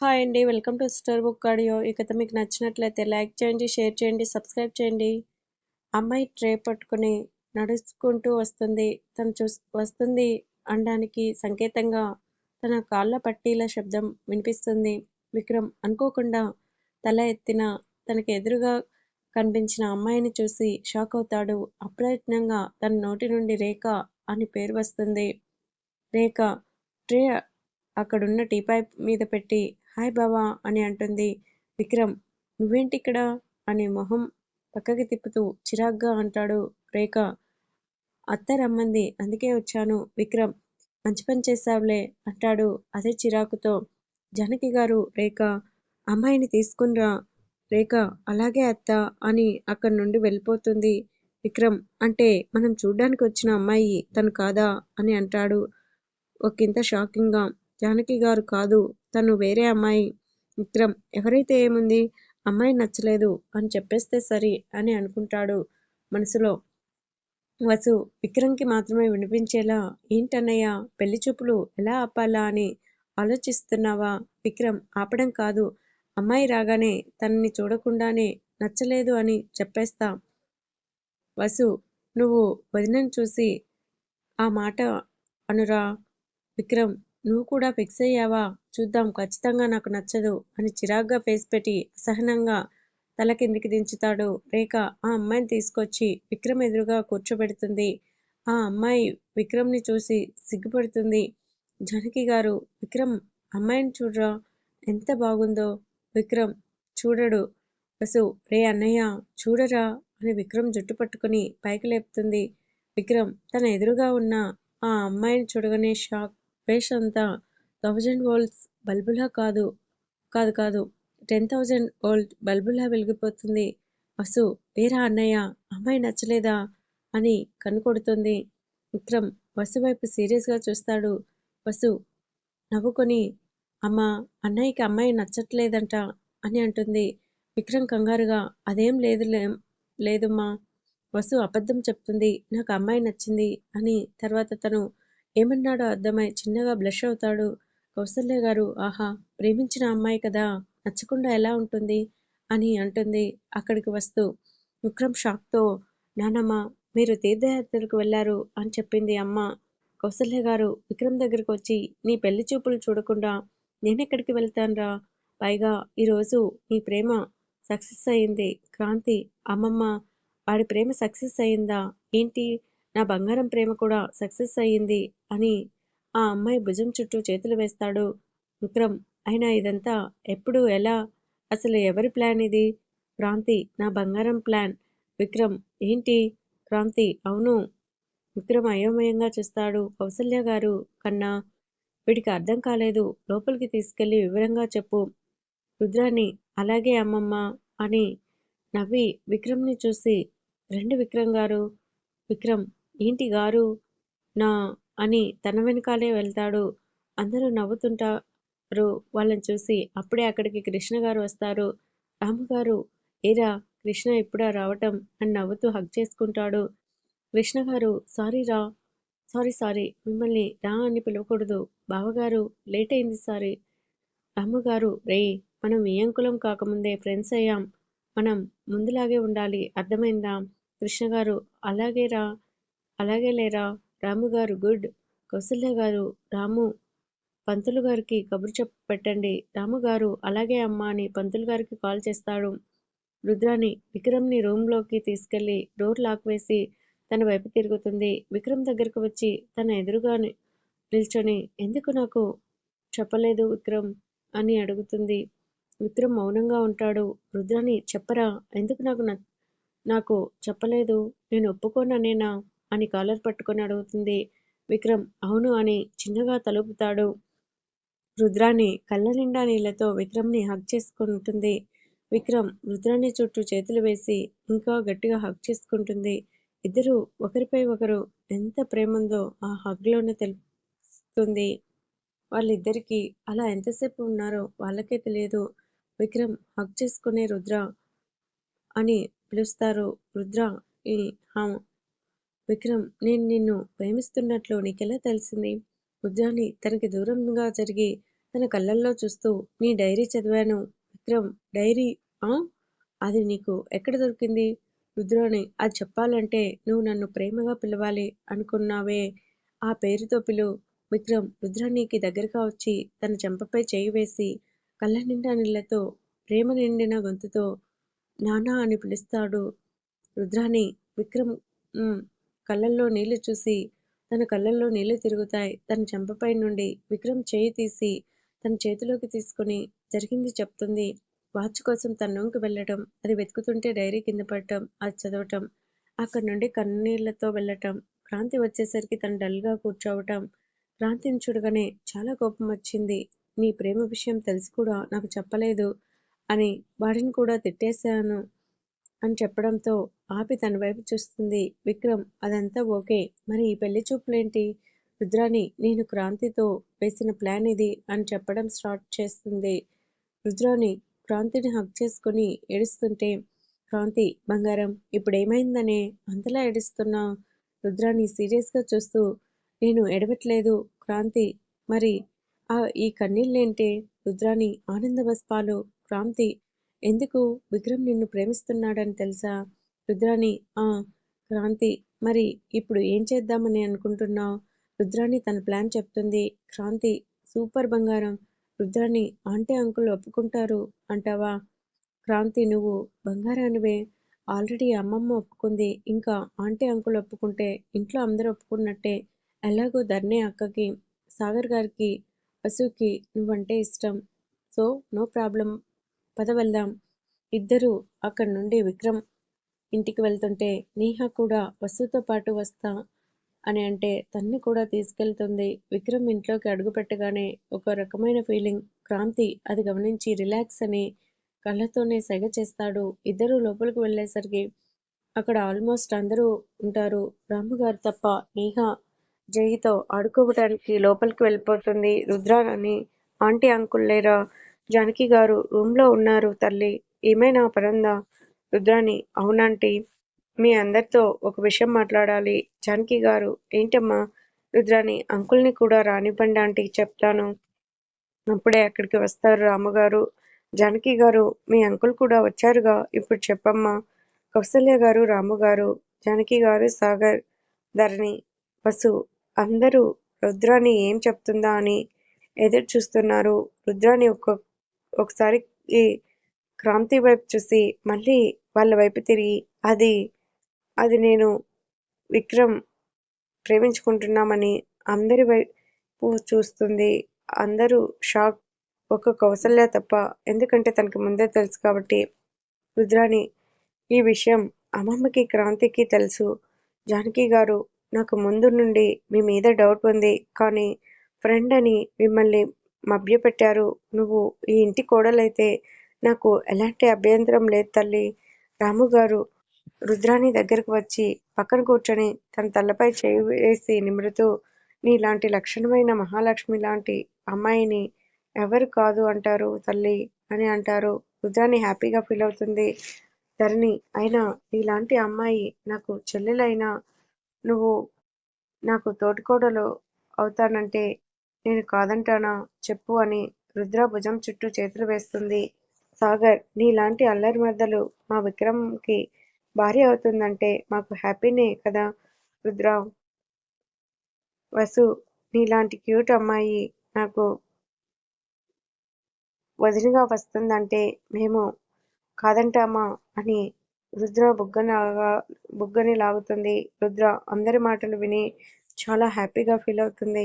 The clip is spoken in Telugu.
హాయ్ అండి. Welcome to Star Book Audio. ఈ కథ మీకు నచ్చినట్లయితే లైక్ చేయండి షేర్ చేయండి సబ్స్క్రైబ్ చేయండి. అమ్మాయి ట్రే పట్టుకుని నడుచుకుంటూ వస్తుంది. తను చూ వస్తుంది అనడానికి సంకేతంగా తన కాళ్ళ పట్టీల శబ్దం వినిపిస్తుంది. విక్రమ్ అనుకోకుండా తల ఎత్తిన తనకి ఎదురుగా కనిపించిన అమ్మాయిని చూసి షాక్ అవుతాడు. అప్రయత్నంగా తన నోటి నుండి రేఖ అని పేరు వస్తుంది. రేఖ ట్రే అక్కడున్న టీపాయ్ మీద పెట్టి హాయ్ బావా అని అంటుంది. విక్రమ్ నువ్వేంటి ఇక్కడ అని మొహం పక్కకి తిప్పుతూ చిరాగ్గా అంటాడు రేఖ. అత్త రమ్మంది అందుకే వచ్చాను. విక్రమ్ మంచి పని చేశావులే అంటాడు అదే చిరాకుతో. జానకి గారు రేఖ అమ్మాయిని తీసుకునిరా. రేఖ అలాగే అత్త అని అక్కడి నుండి వెళ్ళిపోతుంది. విక్రమ్ అంటే మనం చూడ్డానికి వచ్చిన అమ్మాయి తను కాదా అని అంటాడు ఒకంత షాకింగ్గా. జానకి గారు కాదు తను వేరే అమ్మాయి. విక్రమ్ ఎవరైతే ఏముంది? అమ్మాయి నచ్చలేదు. అని చెప్పేస్తే సరి అని అనుకుంటాడు మనసులో. వసు విక్రమ్కి మాత్రమే వినిపించేలా ఏంటన్నయ్య? పెళ్ళి చూపులు ఎలా ఆపాలా అని ఆలోచిస్తున్నావా? విక్రమ్ ఆపడం కాదు. అమ్మాయి రాగానే తనని చూడకుండానే నచ్చలేదు అని చెప్పేస్తా. వసు నువ్వు వదినని చూసి ఆ మాట అనురా. విక్రమ్ నువ్వు కూడా ఫిక్స్ అయ్యావా? చూద్దాం. ఖచ్చితంగా నాకు నచ్చదు అని చిరాగ్గా ఫేస్ పెట్టి అసహనంగా తల కిందికి దించుతాడు. రేఖ ఆ అమ్మాయిని తీసుకొచ్చి విక్రమ్ ఎదురుగా కూర్చోబెడుతుంది. ఆ అమ్మాయి విక్రమ్ని చూసి సిగ్గుపడుతుంది. జానకి గారు విక్రమ్ అమ్మాయిని చూడరా? ఎంత బాగుందో. విక్రమ్ చూడడు. బసు రే అన్నయ్య చూడరా? అని విక్రమ్ జుట్టు పట్టుకుని పైకి లేపుతుంది. విక్రమ్ తన ఎదురుగా ఉన్న ఆ అమ్మాయిని చూడగానే షాక్ పేష్ అంతా థౌజండ్ వోల్ట్స్ బల్బులా కాదు కాదు కాదు. టెన్ థౌజండ్ వోల్ట్ బల్బులా వెలిగిపోతుంది. అసు వేరా అన్నయ్య అమ్మాయి నచ్చలేదా? అని కనుకొడుతుంది విక్రమ్ వసు వైపు సీరియస్గా చూస్తాడు. వసు నవ్వుకొని అమ్మ అన్నయ్యకి అమ్మాయి నచ్చట్లేదంట అని అంటుంది. విక్రమ్ కంగారుగా అదేం లేదు లేదమ్మా. వసు అబద్ధం చెప్తుంది. నాకు అమ్మాయి నచ్చింది అని తర్వాత తను ఏమన్నాడో అర్థమై చిన్నగా బ్లష్ అవుతాడు. కౌసల్య గారు ఆహా ప్రేమించిన అమ్మాయి కదా నచ్చకుండా ఎలా ఉంటుంది? అని అంటుంది అక్కడికి వస్తూ. విక్రమ్ షాక్తో నానమ్మ మీరు తీర్థయాత్రలకు వెళ్ళారు అని చెప్పింది అమ్మ. కౌసల్య గారు విక్రమ్ దగ్గరకు వచ్చి నీ పెళ్ళి చూపులు చూడకుండా నేనెక్కడికి వెళ్తానురా? పైగా ఈరోజు నీ ప్రేమ సక్సెస్ అయింది. క్రాంతి అమ్మమ్మ వాడి ప్రేమ సక్సెస్ అయిందా? ఏంటి? నా బంగారం ప్రేమ కూడా సక్సెస్ అయ్యింది అని ఆ అమ్మాయి భుజం చుట్టూ చేతులు వేస్తాడు. విక్రమ్ అయినా ఇదంతా ఎప్పుడు ఎలా? అసలు ఎవరి ప్లాన్ ఇది? క్రాంతి నా బంగారం ప్లాన్. విక్రమ్ ఏంటి? క్రాంతి అవును. విక్రమ్ అయోమయంగా చూస్తాడు. కౌసల్య గారు కన్నా వీడికి అర్థం కాలేదు. లోపలికి తీసుకెళ్ళి వివరంగా చెప్పు. రుద్రాని అలాగే అమ్మమ్మ అని నవ్వి విక్రమ్ని చూసి రెండు విక్రమ్ గారు. విక్రమ్ ఏంటి గారు? నా అని తన వెనకాలే వెళ్తాడు. అందరూ నవ్వుతుంటారు. వాళ్ళని చూసి అప్పుడే అక్కడికి కృష్ణ గారు వస్తారు. రామగారు ఏరా కృష్ణ ఇప్పుడా రావటం అని నవ్వుతూ హగ్ చేసుకుంటాడు. కృష్ణ గారు సారీ రా సారీ సారీ మిమ్మల్ని రా అని పిలవకూడదు. బావగారు లేట్ అయింది సారీ. రాముగారు రే మనం వియంకులం కాకముందే ఫ్రెండ్స్ అయ్యాం. మనం ముందులాగే ఉండాలి. అర్థమైందా? కృష్ణ గారు అలాగే రా అలాగే లేరా? రాముగారు గుడ్. కౌసల్య గారు రాము పంతులు గారికి కబురు చెప్ పెట్టండి. రాముగారు అలాగే అమ్మా అని పంతులు గారికి కాల్ చేస్తాడు. రుద్రాని విక్రమ్ని రూమ్లోకి తీసుకెళ్ళి డోర్ లాక్ వేసి తన వైపు తిరుగుతుంది. విక్రమ్ దగ్గరకు వచ్చి తన ఎదురుగా నిల్చొని ఎందుకు నాకు చెప్పలేదు విక్రమ్? అని అడుగుతుంది. విక్రమ్ మౌనంగా ఉంటాడు. రుద్రాని చెప్పరా? ఎందుకు నాకు నాకు చెప్పలేదు? నేను ఒప్పుకోననేనా అని కాలర్ పట్టుకొని అడుగుతుంది. విక్రమ్ అవును అని చిన్నగా తలుపుతాడు. రుద్రాని కళ్ళ నిండా నీళ్ళతో విక్రమ్ని హక్ చేసుకుంటుంది. విక్రమ్ రుద్రాని చుట్టూ చేతులు వేసి ఇంకా గట్టిగా హక్ చేసుకుంటుంది. ఇద్దరు ఒకరిపై ఒకరు ఎంత ప్రేమందో ఆ హగ్లోనే తెలుస్తుంది. వాళ్ళిద్దరికీ అలా ఎంతసేపు ఉన్నారో వాళ్ళకే తెలియదు. విక్రమ్ హక్ చేసుకునే రుద్ర అని పిలుస్తారు. రుద్ర ఈ విక్రమ్ నేను నిన్ను ప్రేమిస్తున్నట్లు నీకెలా తెలిసింది? ఉద్యాని తనకి దూరంగా జరిగి తన కళ్ళల్లో చూస్తూ నీ డైరీ చదివాను విక్రమ్ డైరీ ఆ? అది నీకు ఎక్కడ దొరికింది? రుద్రాణి అది చెప్పాలంటే నువ్వు నన్ను ప్రేమగా పిలవాలి అనుకున్నావే. ఆ పేరుతో పిలు. విక్రమ్ రుద్రాణికి దగ్గరగా వచ్చి తన చెంపపై చేయి వేసి కళ్ళ నిండా నీళ్ళతో ప్రేమ నిండిన గొంతుతో నానా అని పిలుస్తాడు రుద్రాణి. విక్రమ్ కళ్ళల్లో నీళ్ళు చూసి తన కళ్ళల్లో నీళ్ళు తిరుగుతాయి. తన చెంపపై నుండి విక్రమ్ చేయి తీసి తన చేతిలోకి తీసుకుని జరిగింది చెప్తుంది. వాచ్ కోసం తన రూమ్కి వెళ్ళటం అది వెతుకుతుంటే డైరీ కింద పడటం అది చదవటం అక్కడి నుండి కన్నీళ్ళతో వెళ్ళటం క్రాంతి వచ్చేసరికి తను డల్గా కూర్చోవటం. క్రాంతిని చూడగానే చాలా కోపం వచ్చింది. నీ ప్రేమ విషయం తెలిసి కూడా నాకు చెప్పలేదు అని వాడిని కూడా తిట్టేశాను అని చెప్పడంతో ఆపి తన వైపు చూస్తుంది. విక్రమ్ అదంతా ఓకే. మరి ఈ పెళ్ళి చూపులేంటి? రుద్రాని నేను క్రాంతితో వేసిన ప్లాన్ ఇది అని చెప్పడం స్టార్ట్ చేస్తుంది. రుద్రాని క్రాంతిని హక్ చేసుకుని ఏడుస్తుంటే క్రాంతి బంగారం ఇప్పుడు ఏమైందనే అంతలా ఏడుస్తున్నా. రుద్రాని సీరియస్గా చూస్తూ నేను ఎడవట్లేదు క్రాంతి. మరి ఆ ఈ కన్నీళ్ళేంటే? రుద్రాణి ఆనందభస్పాలు క్రాంతి ఎందుకు విక్రమ్ నిన్ను ప్రేమిస్తున్నాడని తెలుసా? రుద్రాణి ఆ క్రాంతి మరి ఇప్పుడు ఏం చేద్దామని అనుకుంటున్నావు? రుద్రాణి తన ప్లాన్ చెప్తుంది. క్రాంతి సూపర్ బంగారం. రుద్రాణి ఆంటీ అంకుల్ ఒప్పుకుంటారు అంటావా? క్రాంతి నువ్వు బంగారానివే. ఆల్రెడీ అమ్మమ్మ ఒప్పుకుంది. ఇంకా ఆంటీ అంకుల్ ఒప్పుకుంటే ఇంట్లో అందరూ ఒప్పుకున్నట్టే. ఎలాగో ధర్నే అక్కకి సాగర్ గారికి వసుకి నువ్వంటే ఇష్టం. So no problem. పద వెళ్దాం. ఇద్దరు అక్కడి నుండి విక్రమ్ ఇంటికి వెళ్తుంటే నీహ కూడా వసుతో పాటు వస్తా అని అంటే తన్ని కూడా తీసుకెళ్తుంది. విక్రమ్ ఇంట్లోకి అడుగు పెట్టగానే ఒక రకమైన ఫీలింగ్ క్రాంతి అది గమనించి రిలాక్స్ అని కళ్ళతోనే సెగ చేస్తాడు. ఇద్దరు లోపలికి వెళ్ళేసరికి అక్కడ ఆల్మోస్ట్ అందరూ ఉంటారు. రాముగారు తప్ప నీహా జైతో ఆడుకోవటానికి లోపలికి వెళ్ళిపోతుంది. రుద్రాని ఆంటీ అంకుల్ లేరా? జానకి గారు రూమ్లో ఉన్నారు తల్లి. ఏమైనా పనుందా? రుద్రాణి అవునాంటీ మీ అందరితో ఒక విషయం మాట్లాడాలి. జానకి గారు ఏంటమ్మా? రుద్రాని అంకుల్ని కూడా రానివ్వండి ఆంటీ చెప్తాను. అప్పుడే అక్కడికి వస్తారు రామగారు. జానకి గారు మీ అంకుల్ కూడా వచ్చారుగా? ఇప్పుడు చెప్పమ్మా. కౌసల్య గారు రాముగారు జానకి గారు సాగర్ ధరణి వసు అందరూ రుద్రాణి ఏం చెప్తుందా అని ఎదురు చూస్తున్నారు. రుద్రాణి ఒక్క ఒకసారి ఈ క్రాంతి వైపు చూసి మళ్ళీ వాళ్ళ వైపు తిరిగి అది అది నేను విక్రమ్ ప్రేమించుకుంటున్నామని అందరి వైపు చూస్తుంది. అందరూ షాక్ ఒక కౌసల్య తప్ప ఎందుకంటే తనకి ముందే తెలుసు కాబట్టి. రుద్రాణి ఈ విషయం అమ్మమ్మకి క్రాంతికి తెలుసు. జానకి గారు నాకు ముందు నుండి మీ మీద డౌట్ ఉంది కానీ ఫ్రెండ్ అని మిమ్మల్ని మభ్యపెట్టారు. నువ్వు ఈ ఇంటి కోడలైతే నాకు ఎలాంటి అభ్యంతరం లేదు తల్లి. రాముగారు రుద్రాని దగ్గరకు వచ్చి పక్కన కూర్చొని తన తలపై చేయి వేసి నిమురుతూ నీలాంటి లక్షణమైన మహాలక్ష్మి లాంటి అమ్మాయిని ఎవరు కాదు అంటారు తల్లి అని అంటారు. రుద్రాణి హ్యాపీగా ఫీల్ అవుతుంది. ధరణి అయినా నీలాంటి అమ్మాయి నాకు చెల్లెలైనా నువ్వు నాకు తోటికోడలు అవుతానంటే నేను కాదంటానా? చెప్పు అని రుద్ర భుజం చుట్టూ చేతులు వేస్తుంది. సాగర్ నీలాంటి అల్లరి మర్దలు మా విక్రమ్కి భార్య అవుతుందంటే మాకు హ్యాపీనే కదా రుద్ర వసు నీలాంటి క్యూట్ అమ్మాయి నాకు వదినగా వస్తుందంటే మేము కాదంటామా అని రుద్ర బుగ్గనగా బుగ్గని లాగుతుంది. రుద్ర అందరి మాటలు విని చాలా హ్యాపీగా ఫీల్ అవుతుంది.